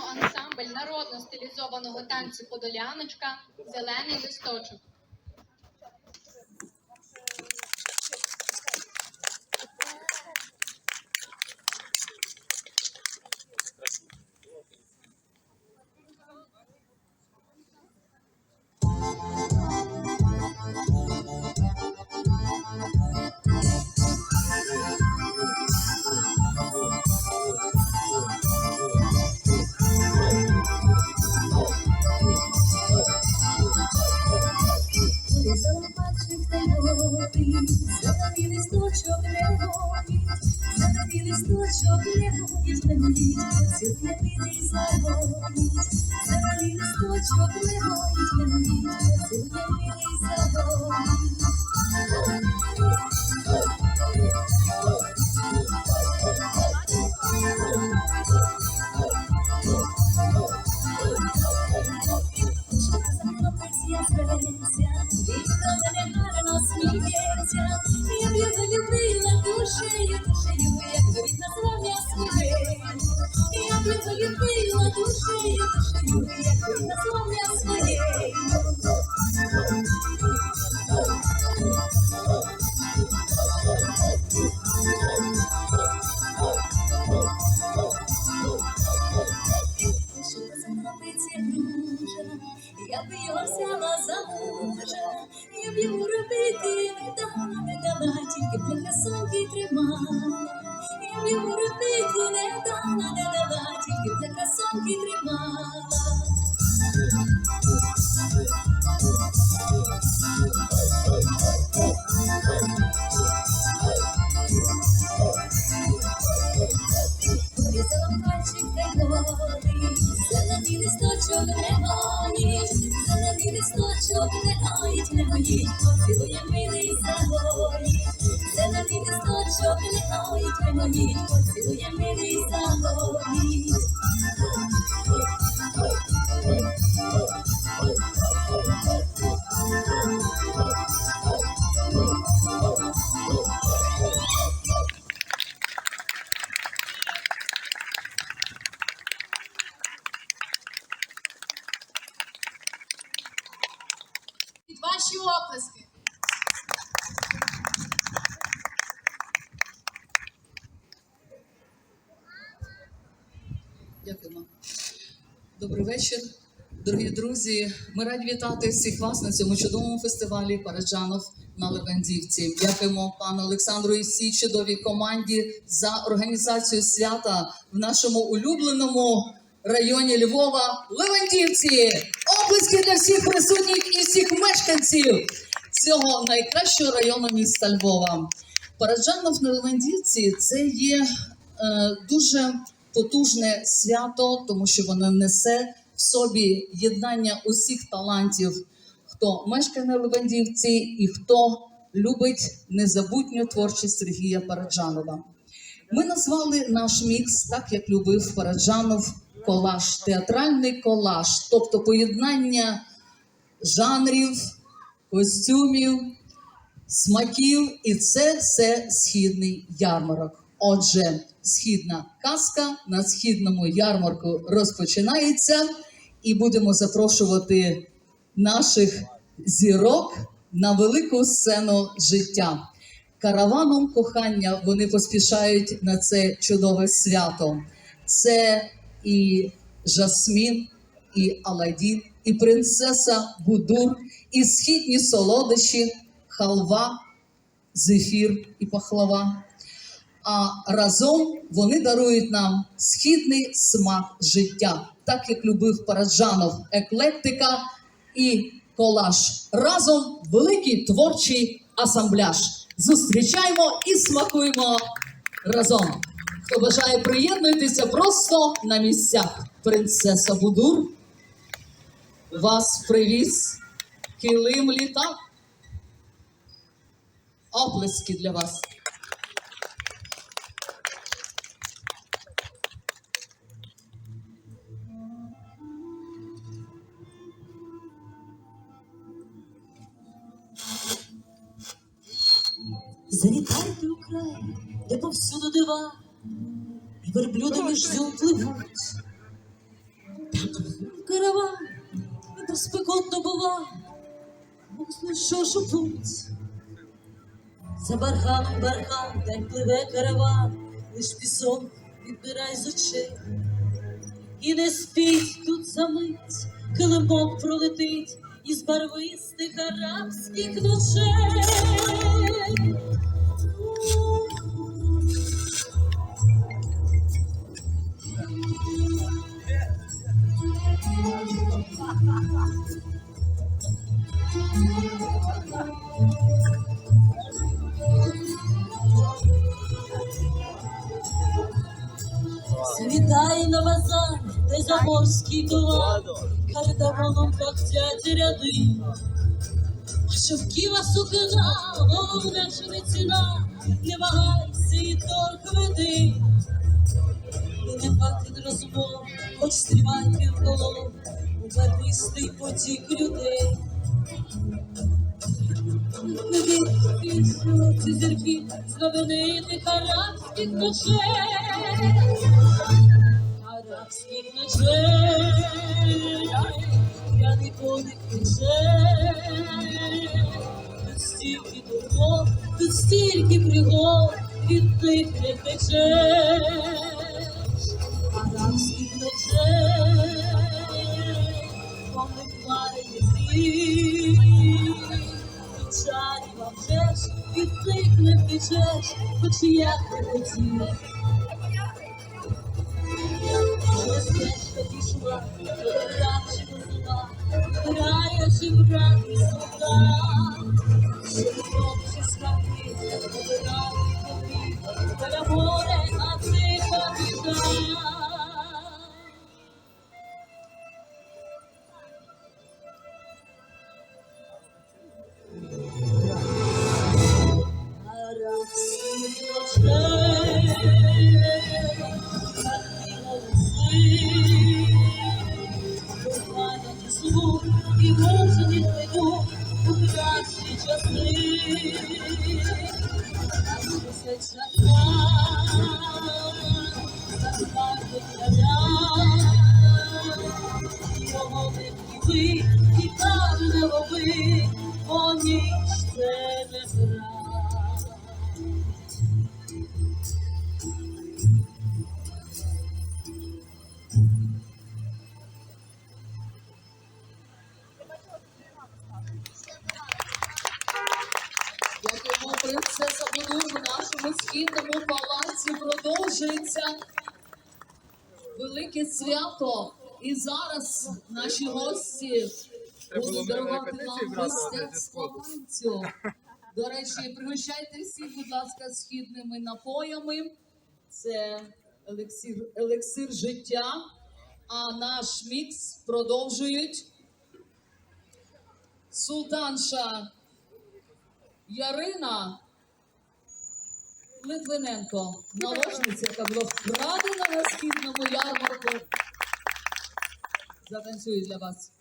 ансамбль народно стилізованого танцю Подоляночка Зелений листочок. Зелений листочок не гонить, не гонить, цілує білий загонить, зелений листочок не гонить, не гонить, цілує білий загонить. Хлопець зветься, вічно мене гарно сміється, я б його любила душею, душею, якби він назвав я. Я б його любила душею, душею, якби він назвав я. Робити не дала, не дала, тільки для красунки тримала. Йому робити не дала, не дала, тільки красунки тримала. Вирізала пальчик та й голий, зелений листочок не гоніть, зелений листочок не гоніть, не гоніть, листочок не гоніть, не гоніть, поцілує милий загоніть. Під Дякуємо. Добрий вечір, дорогі друзі. Ми раді вітати всіх вас на цьому чудовому фестивалі Параджанов на Левандівці. Дякуємо пану Олександру і всій чудовій команді за організацію свята в нашому улюбленому районі Львова Левандівці. Оплески для всіх присутніх і всіх мешканців цього найкращого району міста Львова. Параджанов на Левандівці це є е, дуже потужне свято, тому що воно несе в собі єднання усіх талантів, хто мешкає на Левандівці і хто любить незабутню творчість Сергія Параджанова. Ми назвали наш мікс так, як любив Параджанов колаж, театральний колаж, тобто поєднання жанрів, костюмів, смаків, і це все східний ярмарок. Отже, східна казка на східному ярмарку розпочинається, і будемо запрошувати наших зірок на велику сцену життя. Караваном кохання вони поспішають на це чудове свято. Це і Жасмін, і Аладдін, і принцеса Будур, і східні солодощі, халва, зефір і пахлава. А разом вони дарують нам східний смак життя, так як любив Параджанов, еклектика і колаж. Разом великий творчий асамбляж. Зустрічаємо і смакуємо разом. Хто бажає приєднуйтеся просто на місцях. Принцеса Будур вас привіз килим літак. Оплески для вас. Завітайте у край, де повсюду дива, і верблюди між зюм пливуть. Караван, то спекотно бува, Бог що ж у путь. За барханом бархан, день пливе караван, лиш пісок відбирай з очей. І не спіть тут за мить, килимок пролетить із барвистих арабських ночей. Світай на базар, де заморський товар, кардамоном пахтять ряди. А шовківа сукна, головне, що не ціна, не вагайся і торг веди. Не хватить розмов, хоч стрімай півголов, у барвистий потік людей. Ці зірки знаменитих арабських ночей, арабських ночей, я ніколи кричей. Тут стільки турбот, тут стільки пригод, від них не втечеш. Арабських ночей, помикає вітрі. Чарі вам вже ж від них не втечеш, хоч як не хотів. Через і мужні ведуть у кращі часи. Тисяча план, заспати короля, його не втіли, і там не лови, бо ніч це Принцеса Будур в нашому східному палаці продовжується велике свято. І зараз наші гості будуть дарувати нам мистецтво танцю. До речі, пригощайте всі, будь ласка, східними напоями. Це елексир, елексир життя. А наш мікс продовжують. Султанша Ярина Литвиненко, наложниця, яка була вкрадена на східному ярмарку. Затанцюю для вас.